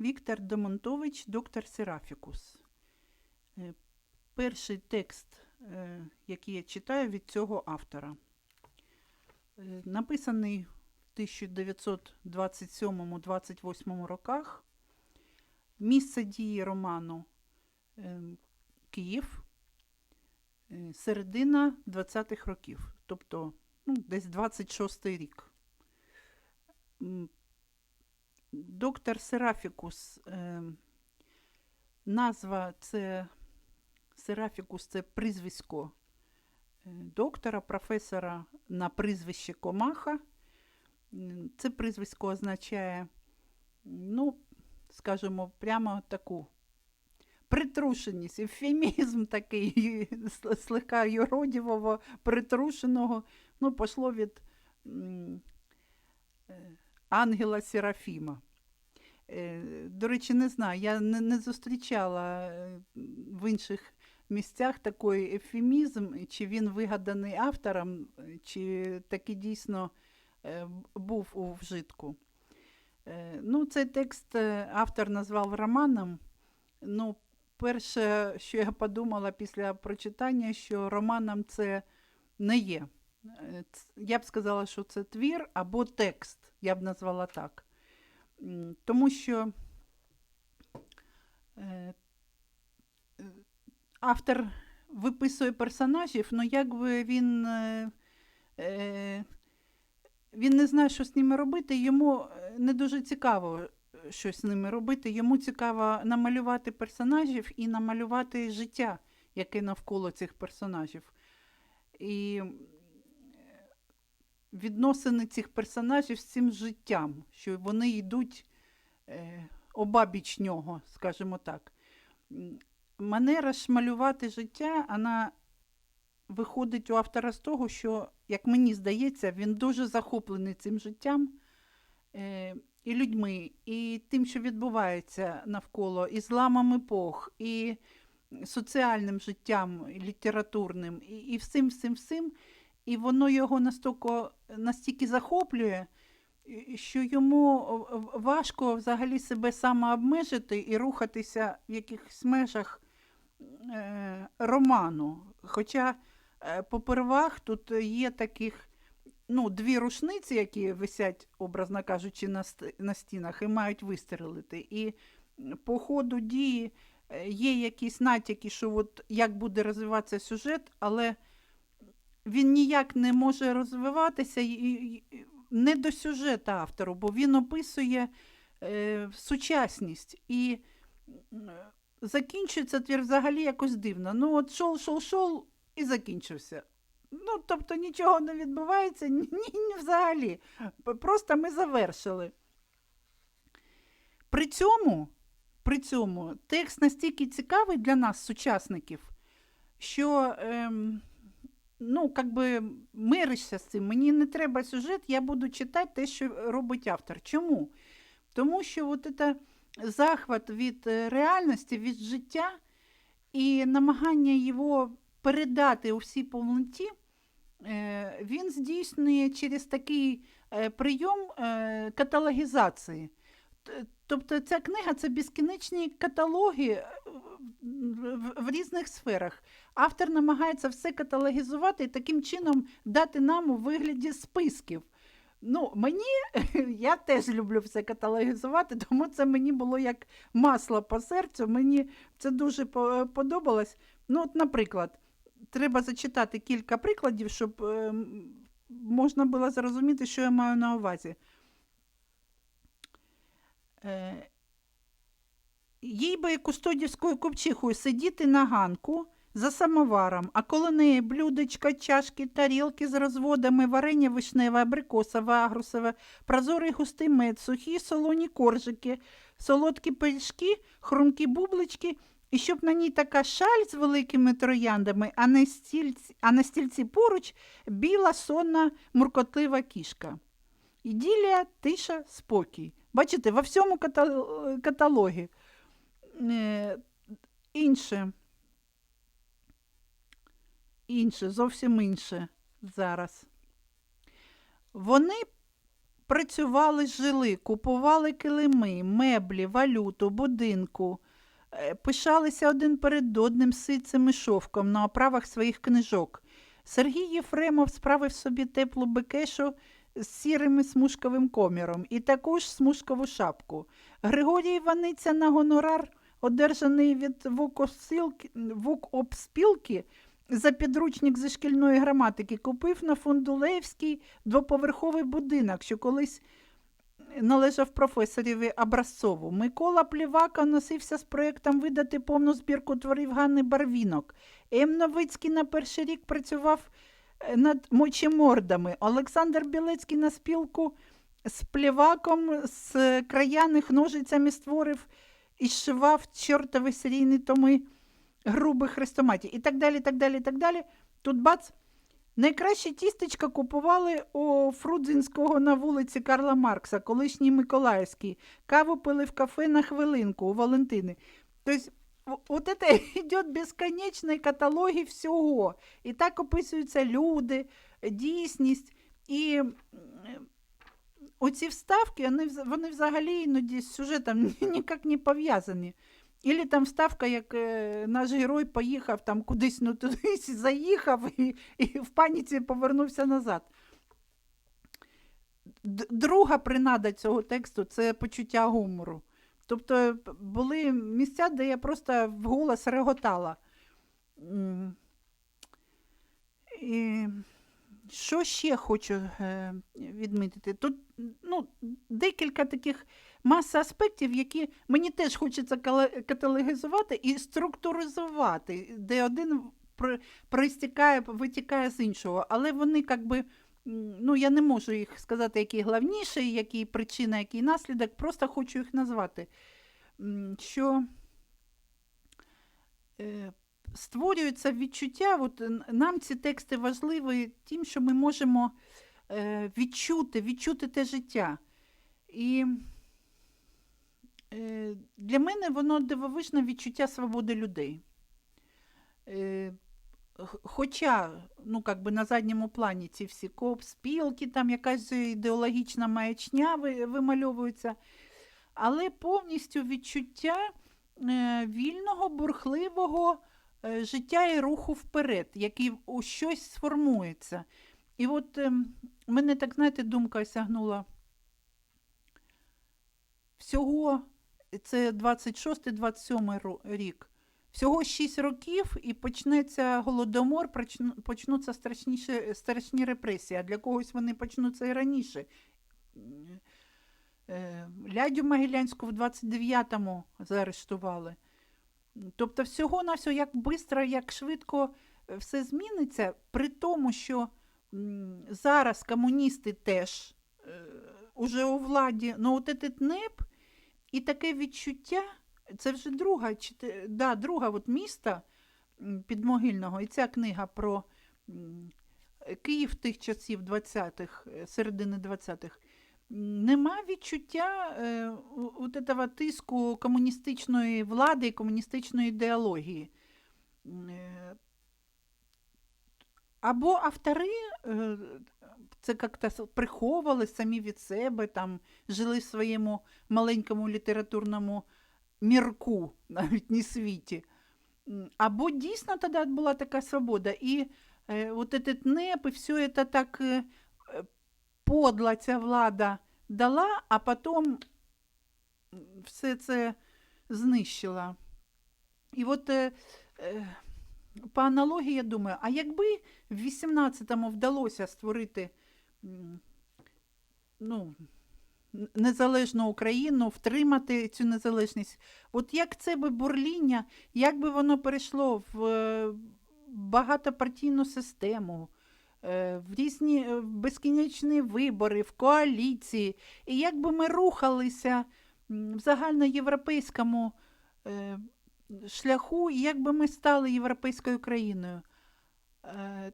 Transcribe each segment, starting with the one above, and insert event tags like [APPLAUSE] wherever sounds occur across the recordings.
Віктор Демонтович, доктор Серафікус. Е, Перший текст, е, який я читаю від цього автора. Е, Написаний в 1927-28 роках. Місце дії роману Київ, е, середина 20-х років, тобто ну, десь 26-й рік. Доктор Серафікус. Е, назва це Серафікус це прізвисько е, доктора, професора на прізвище Комаха. Це прізвисько означає, ну, скажімо, прямо таку притрушеність, ефемізм такий слегка юродівого, притрушеного. Ну, пошло від е, ангела Серафіма. Е, До речі, не знаю, я не, не зустрічала е, в інших місцях такий ефемізм, чи він вигаданий автором, чи таки дійсно був у вжитку. Ну, цей текст автор назвав романом. Ну, перше, що я подумала після прочитання, що романом це не є. Е, Я б сказала, що це твір або текст, я б назвала так. Тому що е, е, автор виписує персонажів, але якби він, він не знає, що з ними робити, йому не дуже цікаво щось з ними робити. Йому цікаво намалювати персонажів і намалювати життя, яке навколо цих персонажів. І відносини цих персонажів з цим життям, що вони йдуть е, обабіч нього, скажімо так. Манера ж малювати життя, вона виходить у автора з того, що, як мені здається, він дуже захоплений цим життям е, і людьми, і тим, що відбувається навколо, і зламом епох, і соціальним життям, і літературним, і, і всім, всім, всім. І воно його настільки, настільки захоплює, що йому важко взагалі себе самообмежити і рухатися в якихось межах е, роману. Хоча е, попервах тут є таких ну, дві рушниці, які висять, образно кажучи, на, на стінах і мають вистрелити. І по ходу дії е, є якісь натяки, що от як буде розвиватися сюжет, але він ніяк не може розвиватися і- не до сюжету автору, бо він описує е, сучасність. І закінчується твір взагалі якось дивно. Ну, от шов, шов, шов і закінчився. Ну, тобто нічого не відбувається, ні, ні взагалі. Просто ми завершили. При цьому, при цьому текст настільки цікавий для нас, сучасників, що ем, ну, как би миришся з цим. Мені не треба сюжет, я буду читати те, що робить автор. Чому? Тому що от це захват від е, реальності, від життя і намагання його передати у всій повноті, е, він здійснює через такий е, прийом е, каталогізації. Тобто ця книга це безкінечні каталоги в різних сферах. Автор намагається все каталогізувати і таким чином дати нам у вигляді списків. Ну, мені, [LAUGHS] я теж люблю все каталогізувати, тому це мені було як масло по серцю. Мені це дуже подобалось. Ну, от, наприклад, треба зачитати кілька прикладів, щоб е, можна було зрозуміти, що я маю на увазі. Е, їй би кустодівською купчихою сидіти на ганку за самоваром, а коло неї блюдечка, чашки, тарілки з розводами, варення вишневе, абрикосове, агрусове, прозорий густий мед, сухі солоні коржики, солодкі пиріжки, хрумкі бублички, і щоб на ній така шаль з великими трояндами, а на стільці, а на стільці поруч біла сонна муркотлива кішка. Іділія, тиша, спокій. Бачите, во всьому каталогі. Е, інше. Інше, зовсім інше зараз. Вони працювали, жили, купували килими, меблі, валюту, будинку, пишалися один перед одним ситцем і шовком на оправах своїх книжок. Сергій Єфремов справив собі теплу бекешу з сірим і смужковим коміром і таку ж смужкову шапку. Григорій Іваниця на гонорар, одержаний від вукобспілки, за підручник зі шкільної граматики купив на Фундулеївський двоповерховий будинок, що колись належав професоріві Образцову. Микола Плівака носився з проєктом видати повну збірку творів Ганни Барвінок. М. Новицький на перший рік працював е, над мочемордами. Олександр Білецький на спілку з пліваком з краяних ножицями створив і зшивав чортові серійні томи грубих хрестоматій. І так далі, так далі, так далі. Тут бац. Найкраще тістечка купували у Фрудзінського на вулиці Карла Маркса, колишній Миколаївський. Каву пили в кафе на хвилинку у Валентини. Тобто, от це [LAUGHS] йде безконечні каталоги всього. І так описуються люди, дійсність. І оці вставки, вони, вони взагалі іноді з сюжетом [LAUGHS] ніяк не пов'язані. Ілі там вставка, як е, наш герой поїхав там кудись, ну тудись заїхав і, і в паніці повернувся назад. Друга принада цього тексту це почуття гумору. Тобто були місця, де я просто вголос реготала. І що ще хочу е, відмітити? Тут ну, декілька таких маса аспектів, які мені теж хочеться каталогізувати і структуризувати, де один при- проістікає, витікає з іншого. Але вони якби. Ну, я не можу їх сказати, який головніший, який причина, який наслідок, просто хочу їх назвати. Що е, створюється відчуття, от нам ці тексти важливі тим, що ми можемо е, відчути, відчути те життя. І для мене воно дивовижне відчуття свободи людей. Е, Хоча, ну, как би на задньому плані ці всі коп, спілки, там якась ідеологічна маячня вимальовується, але повністю відчуття е, вільного, бурхливого е, життя і руху вперед, який у щось сформується. І от ем, мене так, знаєте, думка осягнула. Всього це 26-27 рік. Всього 6 років і почнеться голодомор, почнуться страшніші, страшні репресії, а для когось вони почнуться і раніше. Е, Лядю Могилянську в 29-му заарештували. Тобто, всього на все, як швидко, як швидко е, все зміниться, при тому, що зараз комуністи теж е, уже у владі, ну от этот НЕП і таке відчуття, це вже друга, да, друга от міста підмогильного, і ця книга про Київ тих часів 20-х, е, середини 20-х. Нема відчуття е, от этого тиску комуністичної влади і комуністичної ідеології. Е, Або автори е, це як-то приховували самі від себе, там, жили в своєму маленькому літературному мірку, [LAUGHS] навіть не світі. Або дійсно тоді була така свобода. І е, от этот НЕП, і все це так е, е, подло ця влада дала, а потім все це знищила. І от е, е, по аналогії я думаю, а якби в 18-му вдалося створити ну, незалежну Україну, втримати цю незалежність, от як це би бурління, як би воно перейшло в е, багатопартійну систему, е, в різні е, в безкінечні вибори, в коаліції, і як би ми рухалися в загальноєвропейському шляху, і як би ми стали європейською країною, е,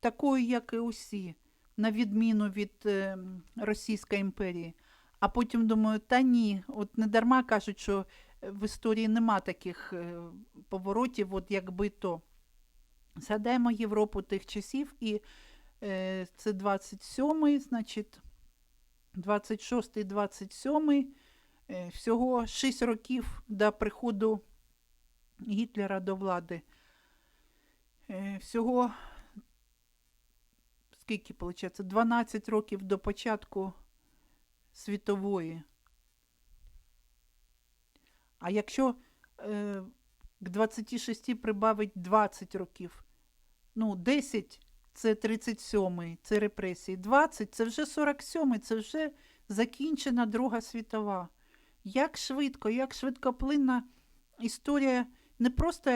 такою, як і усі, на відміну від е, Російської імперії. А потім думаю, та ні, от не дарма кажуть, що в історії нема таких е, поворотів, от якби то. Згадаємо Європу тих часів, і е, це 27-й, значить, 26-й, 27-й, е, всього 6 років до приходу Гітлера до влади. Е, всього, скільки, виходить, 12 років до початку світової. А якщо е, к 26 прибавить 20 років, ну, 10 це 37-й, це репресії, 20 це вже 47-й, це вже закінчена Друга світова. Як швидко, як швидкоплинна історія не просто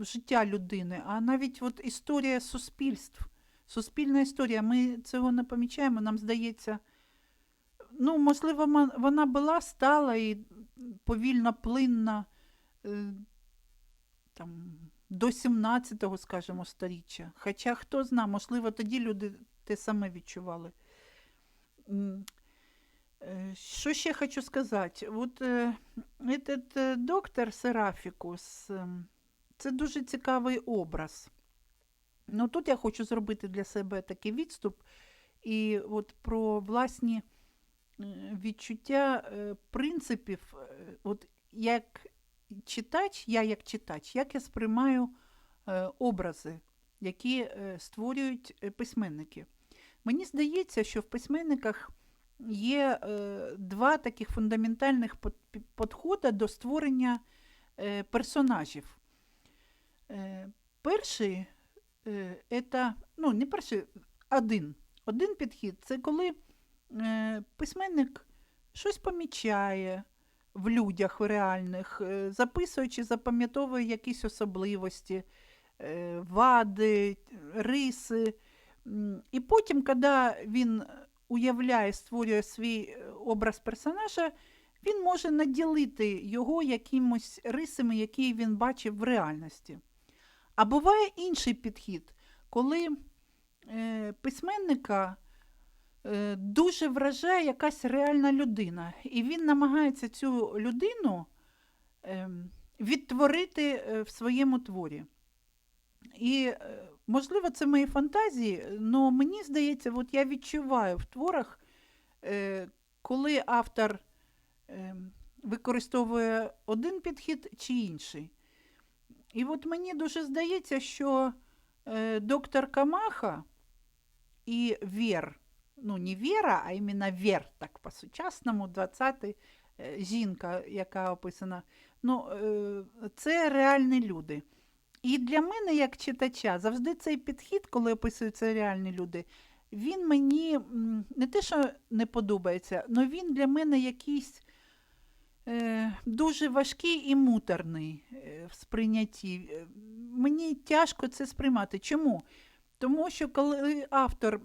життя людини, а навіть от історія суспільств. Суспільна історія. Ми цього не помічаємо, нам здається. Ну, можливо, вона була стала і повільно плинна е, там, до 17-го, скажімо, сторіччя. Хоча хто зна, можливо, тоді люди те саме відчували. Що ще хочу сказати? От е, этот е, доктор Серафікус, це дуже цікавий образ. Ну, тут я хочу зробити для себе такий відступ і от про власні е, відчуття е, принципів, е, от як читач, я як читач, як я сприймаю образи, які створюють письменники. Мені здається, що в письменниках є е, два таких фундаментальних підходи до створення е, персонажів. Е, перший це, ну, не перший, один. Один підхід це коли письменник щось помічає в людях реальних, е, записуючи, запам'ятовує якісь особливості, вади, риси. І потім, коли він уявляє, створює свій е, образ персонажа, він може наділити його якимось рисами, які він бачив в реальності. А буває інший підхід, коли е, письменника е, дуже вражає якась реальна людина, і він намагається цю людину е, відтворити в своєму творі. І, е, можливо, це мої фантазії, але мені здається, от я відчуваю в творах, е, коли автор е, використовує один підхід чи інший. І от мені дуже здається, що е, доктор Камаха і Вєр, ну не Віра, а іменно Вєр, так по-сучасному, 20-й, е, жінка, яка описана, ну, це реальні люди. І для мене, як читача, завжди цей підхід, коли описуються реальні люди, він мені не те, що не подобається, але він для мене якийсь е, дуже важкий і муторний е, в сприйнятті. Е, Мені тяжко це сприймати. Чому? Тому що коли автор,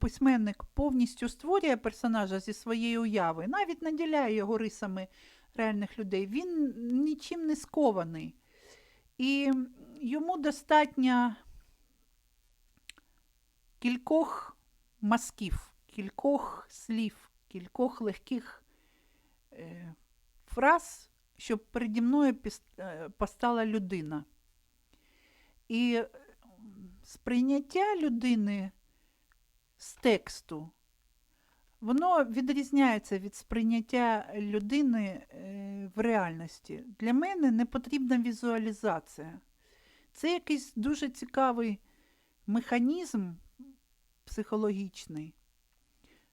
письменник повністю створює персонажа зі своєї уяви, навіть наділяє його рисами реальних людей, він нічим не скований. І йому достатньо кількох мазків, кількох слів, кількох легких е, фраз, щоб переді мною е, постала людина. І сприйняття людини з тексту, воно відрізняється від сприйняття людини е, в реальності. Для мене не потрібна візуалізація. Це якийсь дуже цікавий механізм психологічний,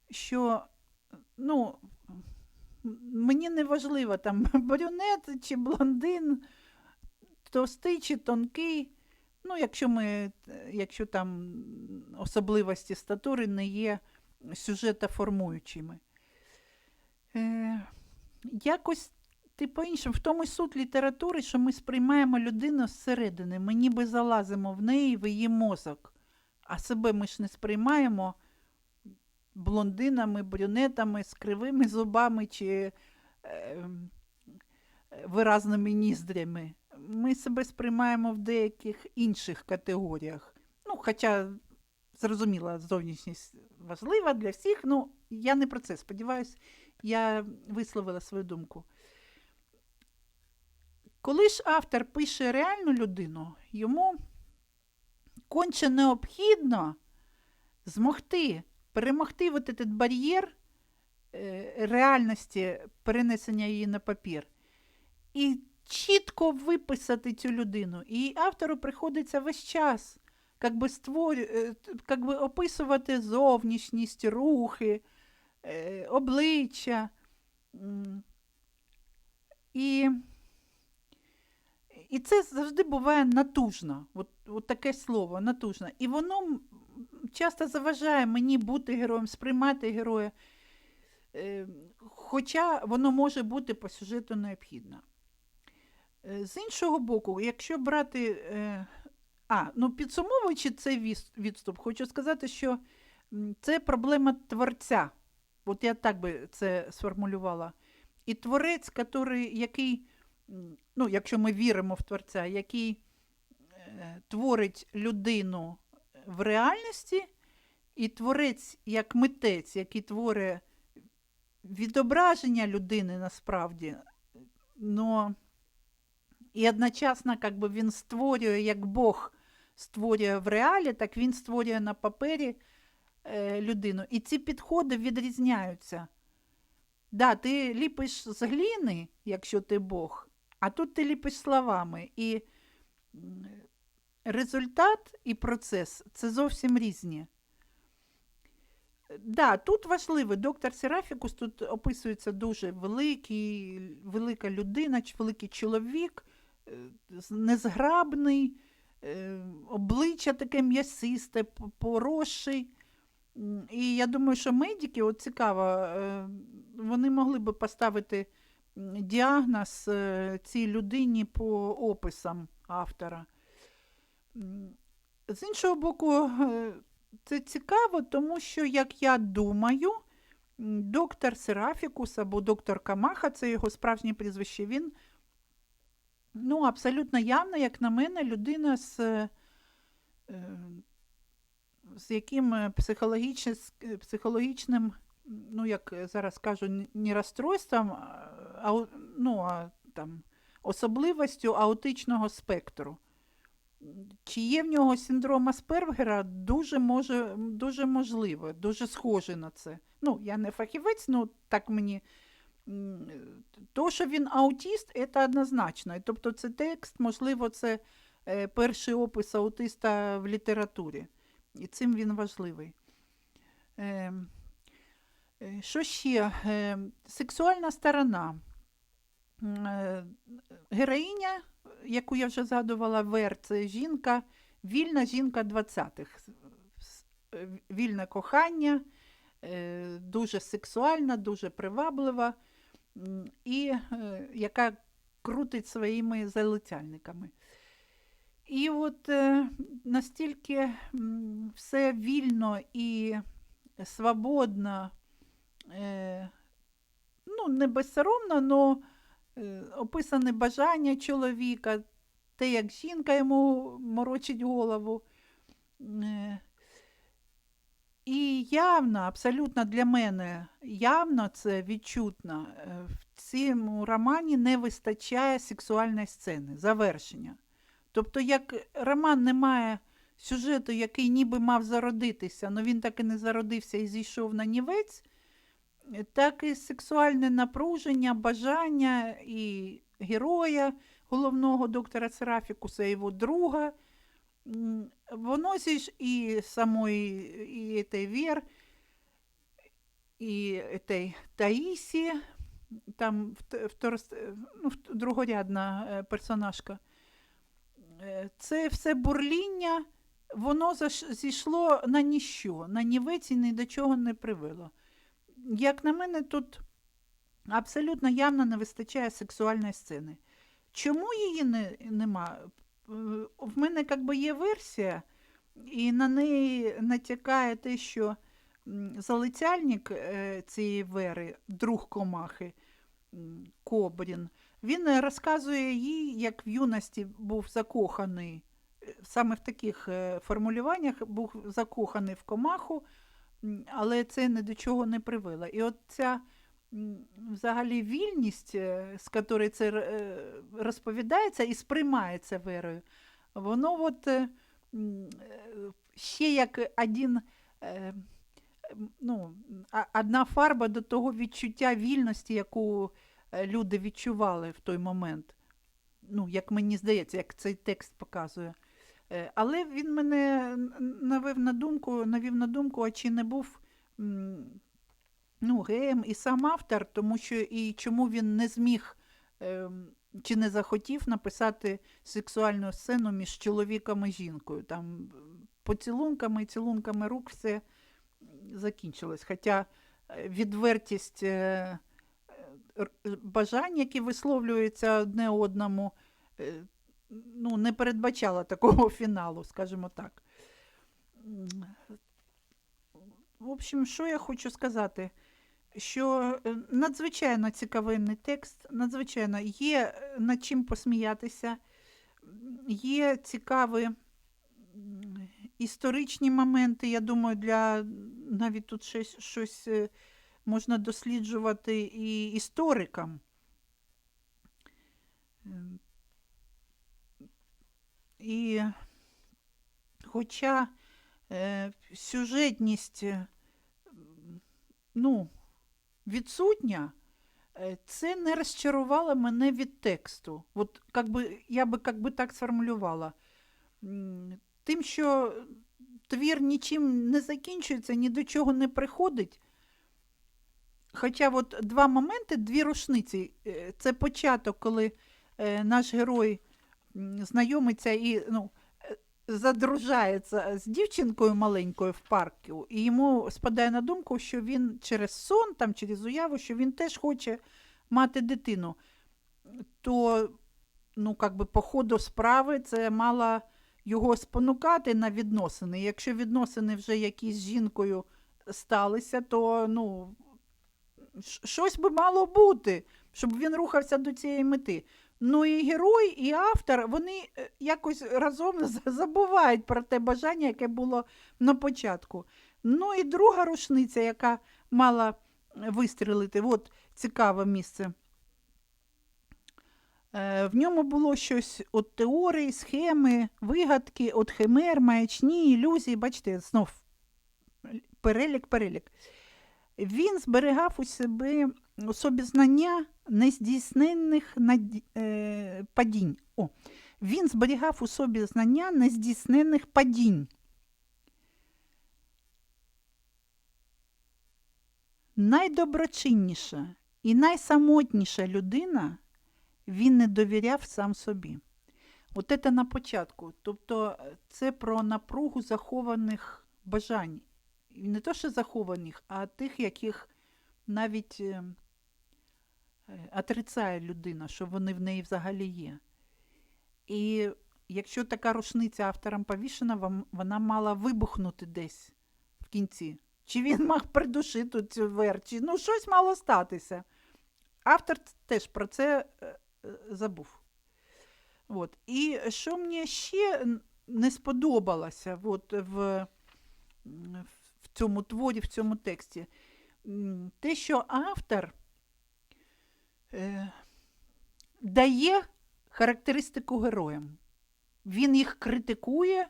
що ну, мені не важливо там [LAUGHS] брюнет чи блондин, товстий чи тонкий. Ну, якщо ми, е, якщо там особливості статури не є сюжетоформуючими. Е, якось ти по-іншому, в тому суть літератури, що ми сприймаємо людину зсередини. Ми ніби залазимо в неї, в її мозок. А себе ми ж не сприймаємо блондинами, брюнетами, з кривими зубами чи е, виразними ніздрями. Ми себе сприймаємо в деяких інших категоріях. Ну, хоча, зрозуміло, зовнішність важлива для всіх, ну я не про це сподіваюсь, я висловила свою думку. Коли ж автор пише реальну людину, йому конче необхідно змогти перемогти вот этот бар'єр е, реальності перенесення її на папір і чітко виписати цю людину. І автору приходиться весь час как би, створю, е, как би описувати зовнішність, рухи, е, обличчя. І, і це завжди буває натужно. От, от таке слово натужно. І воно часто заважає мені бути героєм, сприймати героя. Е, Хоча воно може бути по сюжету необхідно. Е, З іншого боку, якщо брати. А, ну підсумовуючи цей відступ, хочу сказати, що це проблема творця. От я так би це сформулювала. І творець, который, який, ну, якщо ми віримо в творця, який е, творить людину в реальності, і творець як митець, який творить відображення людини насправді, но і одночасно как би, він створює, як Бог створює в реалі, так він створює на папері е, людину. І ці підходи відрізняються. Да, ти ліпиш з гліни, якщо ти Бог, а тут ти ліпиш словами. І результат і процес це зовсім різні. Да, тут важливо, доктор Серафікус тут описується дуже великий, велика людина, великий чоловік, незграбний, е, обличчя таке м'ясисте, поросший. І я думаю, що медики, от цікаво, е, вони могли би поставити діагноз е, цій людині по описам автора. З іншого боку, е, це цікаво, тому що, як я думаю, доктор Серафікус або доктор Камаха, це його справжнє прізвище, він ну, абсолютно явно, як на мене, людина з, е, е, з яким е, психологічним, ну, як зараз кажу, не розстройством, а, ну, а, там, особливостю аутичного спектру. Чи є в нього синдром Аспергера, дуже, може, дуже можливо, дуже схоже на це. Ну, я не фахівець, ну так мені. То, що він аутіст, це однозначно. Тобто це текст, можливо, це е, перший опис аутиста в літературі. І цим він важливий. Е, е, Що ще? Е, Сексуальна сторона. Е, Героїня яку я вже згадувала, Вер, це жінка, вільна жінка 20-х. Е, Вільне кохання, дуже сексуальна, дуже приваблива, і е, яка крутить своїми залицяльниками. І от е, настільки все вільно і свободно, е, ну, не безсоромно, але описане бажання чоловіка, те, як жінка йому морочить голову. І явно, абсолютно для мене, явно це відчутно. е, В цьому романі не вистачає сексуальної сцени, завершення. Тобто, як роман не має сюжету, який ніби мав зародитися, але він так і не зародився і зійшов на нівець, так і сексуальне напруження, бажання і героя головного доктора Серафікуса, його друга. Воно зі ж і этой Вер, і этой Таїсі, там вт- ну, другорядна е, персонажка. Е, Це все бурління, воно зійшло на ніщо, на нівець і ні до чого не привело. Як на мене, тут абсолютно явно не вистачає сексуальної сцени. Чому її не, нема? В мене як би є версія, і на неї натякає те, що залицяльник е, цієї вери, друг комахи Кобрін, він розказує їй, як в юності був закоханий, е, саме в таких е, формулюваннях був закоханий в комаху, але це ні до чого не привело. І от ця взагалі вільність, е, з якої це е, розповідається і сприймається вірою, воно от е, ще як один, ну, одна фарба до того відчуття вільності, яку люди відчували в той момент. Ну, як мені здається, як цей текст показує. Але він мене навів на думку, навів на думку, а чи не був ну, геєм і сам автор, тому що і чому він не зміг ем, чи не захотів написати сексуальну сцену між чоловіком і жінкою. Там поцілунками і цілунками рук все закінчилось. Хоча е, відвертість е, бажань, які висловлюються одне одному, е, ну, не передбачала такого [LAUGHS] фіналу, скажімо так. В общем, що я хочу сказати? Що е, надзвичайно цікавинний текст, надзвичайно є е, над чим посміятися, є цікаві історичні моменти. Я думаю, для навіть тут щось, щось е, можна досліджувати і історикам. Ем, І хоча сюжетність ну, відсутня, е, це не розчарувало мене від тексту. От, как би, я би как би так сформулювала. Тим, що твір нічим не закінчується, ні до чого не приходить. Хоча от два моменти, дві рушниці. Е, Це початок, коли е, наш герой знайомиться і ну, задружається з дівчинкою маленькою в парку, і йому спадає на думку, що він через сон, там, через уяву, що він теж хоче мати дитину. То, ну, как би, по ходу справи це мало його спонукати на відносини. Якщо відносини вже якісь з жінкою сталися, то ну, щось би мало бути, щоб він рухався до цієї мети. Ну і герой, і автор, вони е, якось разом [LAUGHS] забувають про те бажання, яке було на початку. Ну і друга рушниця, яка мала е, вистрілити, от цікаве місце. Е, В ньому було щось от теорії, схеми, вигадки, от химер, маячні, ілюзії. Бачите, знов перелік, перелік. Він зберігав у себе у собі знання нездійсненних наді... е, падінь. О, він зберігав у собі знання нездійсненних падінь. Найдоброчинніша і найсамотніша людина він не довіряв сам собі. От це на початку. Тобто е, це про напругу захованих бажань. Не то, що захованих, а тих, яких навіть е, е, отрицає людина, що вони в неї взагалі є. І якщо така рушниця автором повішена, вона мала вибухнути десь в кінці. Чи він [LAUGHS] мав придушити цю верчі? Ну, щось мало статися. Автор теж про це е, е, забув. От. І що мені ще не сподобалося от, в, в цьому творі, в цьому тексті, те, що автор е, дає характеристику героям. Він їх критикує,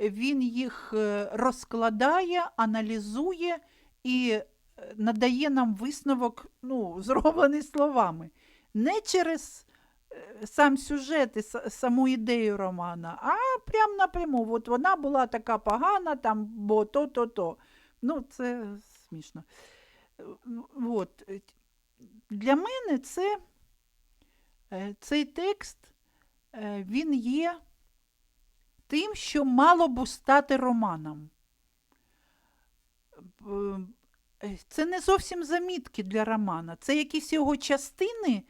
він їх е, розкладає, аналізує і е, надає нам висновок, ну, [LAUGHS] зроблений словами. Не через е, сам сюжет і саму ідею романа, а прям напряму. От вона була така погана, там, бо то-то-то. Ну, це смішно. Е, От. Для мене це, е, цей текст е, він є тим, що мало б стати романом. Е, Це не зовсім замітки для романа. Це якісь його частини,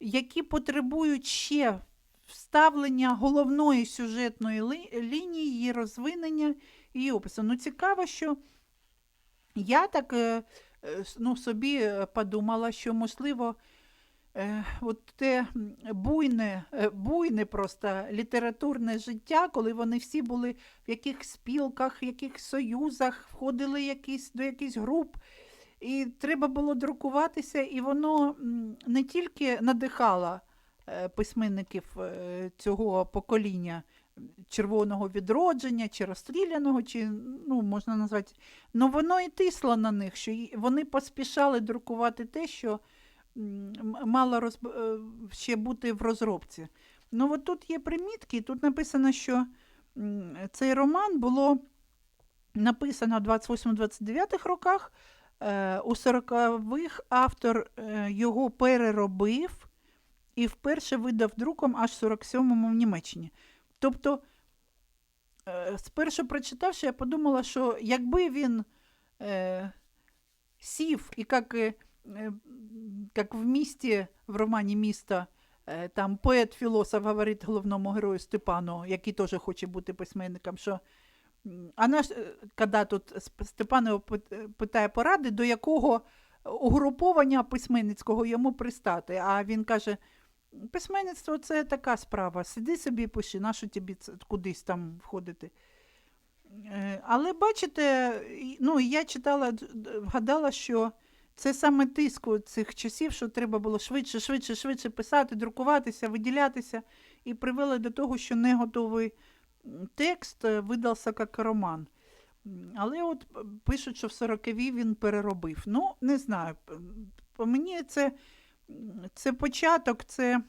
які потребують ще вставлення головної сюжетної лінії, її розвинення і опису. Ну, цікаво, що я так ну, собі е, подумала, що, можливо, е, от те буйне, е, буйне просто літературне життя, коли вони всі були в якихось спілках, в якихось союзах, входили якісь, до якихось груп. І треба було друкуватися, і воно не тільки надихало е, письменників е, цього покоління червоного відродження, чи розстріляного, чи ну, можна назвати, ну воно і тисло на них, що вони поспішали друкувати те, що мало розб... е, ще бути в розробці. Ну, от тут є примітки, і тут написано, що цей роман було написано в 28-29 роках. Е, У 40-х автор е, його переробив і вперше видав друком аж в 47-му в Німеччині. Тобто, е, спершу прочитавши, я подумала, що якби він е, сів і як, е, як в місті, в романі місто, е, там поет-філософ говорить головному герою Степану, який теж хоче бути письменником, що м, а наш, е, коли тут Степан е, питає поради, до якого угруповання письменницького йому пристати. А він каже: письменництво це така справа. Сиди собі і пиши, нащо тобі кудись там входити. Е, Але бачите, ну, я читала, вгадала, що це саме тиск цих часів, що треба було швидше, швидше, швидше писати, друкуватися, виділятися, і привели до того, що не готовий текст е, видався як роман. Але от пишуть, що в 40-ві він переробив. Ну, не знаю. По мені це, це початок, це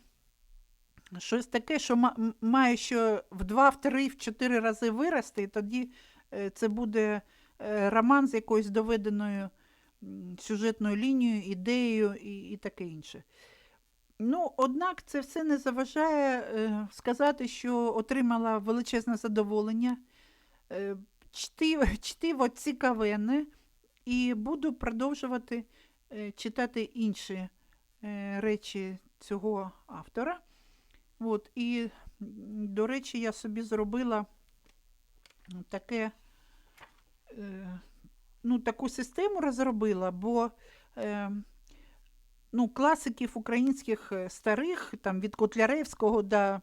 щось таке, що ма- має ще в два, в три, в чотири рази вирости, і тоді е, це буде е, роман з якоюсь доведеною сюжетною лінією, ідеєю і, і таке інше. Ну, однак це все не заважає е, сказати, що отримала величезне задоволення. Е, [LAUGHS] чтиво, чтиво цікавенне, і буду продовжувати читати інші речі цього автора. От, і, до речі, я собі зробила таке, е, ну, таку систему розробила, бо е, ну, класиків українських е, старих, там, від Котляревського до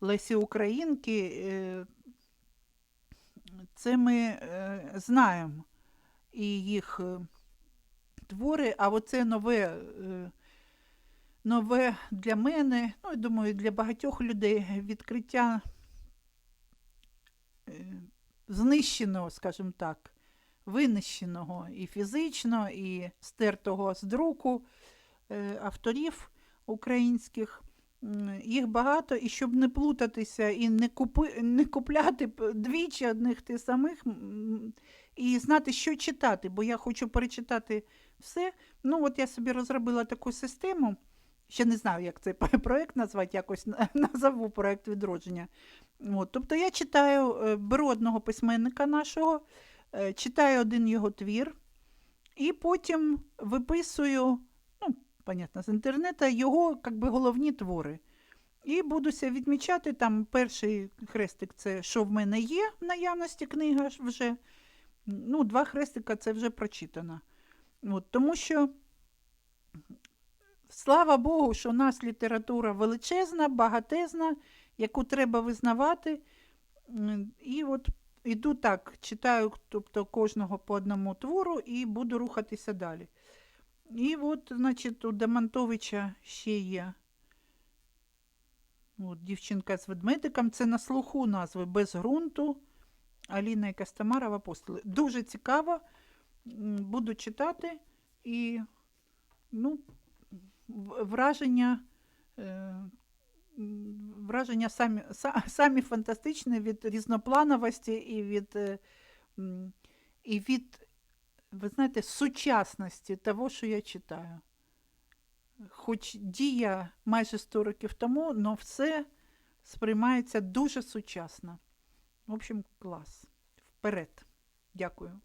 Лесі Українки, е, це ми е, знаємо і їх е, твори, а оце нове, е, нове для мене, ну, я думаю, для багатьох людей відкриття е, знищеного, скажімо так, винищеного і фізично, і стертого з друку е, авторів українських. Їх багато, і щоб не плутатися і не, купи, не купляти двічі одних тих самих, і знати, що читати, бо я хочу перечитати все. Ну, от я собі розробила таку систему. Ще не знаю, як цей [LAUGHS] проєкт назвати, якось [LAUGHS] назову проєкт відродження. От, тобто я читаю, е, беру одного письменника нашого, е, читаю один його твір, і потім виписую, ну, понятно, з інтернету, його как би, головні твори. І будуся відмічати там перший хрестик це що в мене є в наявності книга вже. Ну, два хрестика це вже прочитано. От, тому що, слава Богу, що у нас література величезна, багатезна, яку треба визнавати. І от іду так, читаю тобто, кожного по одному твору і буду рухатися далі. І от, значить, у Демантовича ще є. От, дівчинка з ведмедиком. Це на слуху назви без ґрунту. Аліна і Костомара в апостоли. Дуже цікаво. Буду читати і ну, враження. е, Враження самі, самі фантастичні від різноплановості і від, е, і від, ви знаєте, сучасності того, що я читаю. Хоч дія майже 100 років тому, але все сприймається дуже сучасно. В общем, клас. Вперед. Дякую.